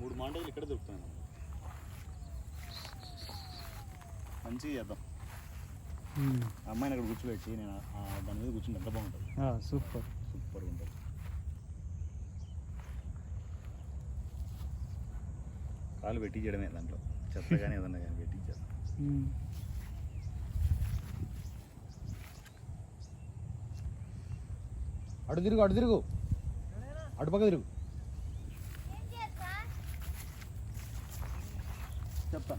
మూడు మాండలు ఇక్కడ దొరుకుతాయి మంచిగా చేద్దాం. అమ్మాయిని అక్కడ కూర్చోబెట్టి నేను ఆ దాని మీద కూర్చుంటే ఎంత బాగుంటుంది? ఆ, సూపర్. సూపర్గా ఉంటుంది. కాలు పెట్టించడమే దాంట్లో. చెత్త కానీ ఏదన్నా కానీ పెట్టించేద్దాం. ఉమ్. అటు తిరుగు అటు తిరుగు. అటు పక్క తిరుగు. చెప్తా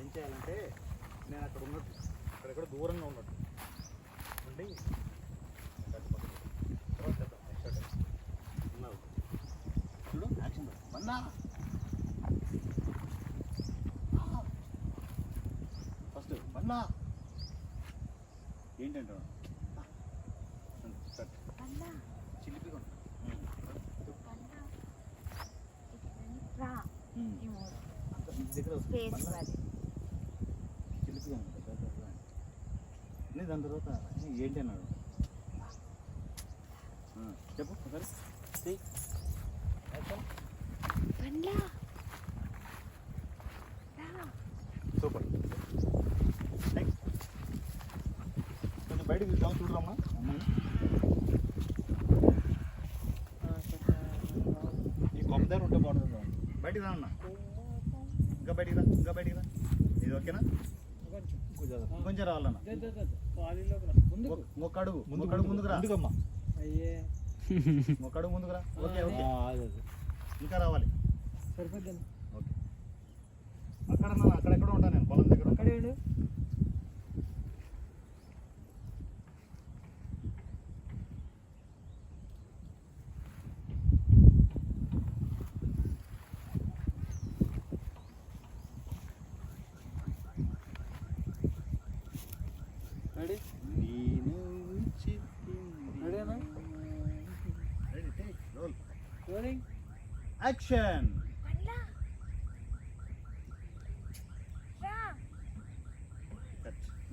ఏం చేయాలంటే నేను అక్కడ ఉన్నట్టు అక్కడెక్కడ దూరంగా ఉన్నట్టు. ఉండి అటు పక్క తిరుగు. తర్వాత చేద్దాం, next attempt. చూడు యాక్షన్ వన్నా ఫస్ట్ మన్నా ఏంటంటే చిలిపిగా ఉంటుంది దగ్గర వస్తుంది. మళ్ళా చిలిపిగా ఉంటుంది పెద్ద పెద్ద. నేను దాని తర్వాత "ఏ, ఏంటి అన్నాడు? చెప్పు ఒకసారి చెయ్యి. యాక్షన్. సూపర్ నెక్స్ట్ బయటకు తీద్దాం చూడరమ్మా. ఈ కొమ్మ దగ్గర ఉంటే బాగుంటుంది బయటికి రా అన్న. ఇంకా బయటికి రా ఇంకా బయటికి రా. ఇది ఓకేనా? కొంచెం రావాలన్న మొ- మొక్క అడుగు మొక్క అడుగు ముందుకు రా. మొక్క అడుగు ముందుకు రా. Okay okay. ఇంకా రావాలి. ఓకే. అక్కడ నా అక్కడెక్కడ ఉంటాను నేను పొలం దగ్గర. రెడీ రెడీనా? రోలింగ్ యాక్షన్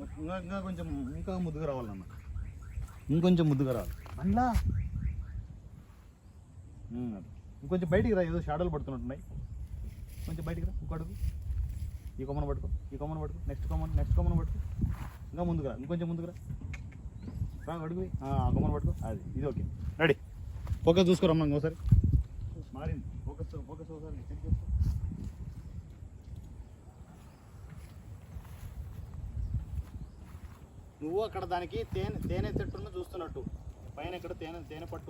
ఇంకా ఇంకా కొంచెం ఇంకా ముద్దుగా రావాలన్న. ఇంకొంచెం ముద్దుగా రావాలి. అన్నా ఇంకొంచెం బయటికి రా ఏదో షాడోలు పడుతున్నట్టున్నాయి. కొంచెం బయటికి రా ఇంకో అడుగు. ఈ కొమ్మను పట్టుకో ఈ కొమ్మను పట్టుకో. నెక్స్ట్ కొమ్మను నెక్స్ట్ కొమ్మను పట్టుకో. ఇంకా ముందుకురా ఇంకొంచెం ముందుకురా రా. అడుగు. ఆ పట్టుకో. అది ఇది ఓకే. రెడీ. ఫోకస్ చూసుకోరమ్మా ఇంకోసారి. మారింది. ఫోకస్ ఫోకస్ ఒకసారి. చేసుకో నువ్వు అక్కడ దానికి తేనె తేనె చెట్టును చూస్తున్నట్టు. పైన ఇక్కడ తేనె తేనె పట్టు.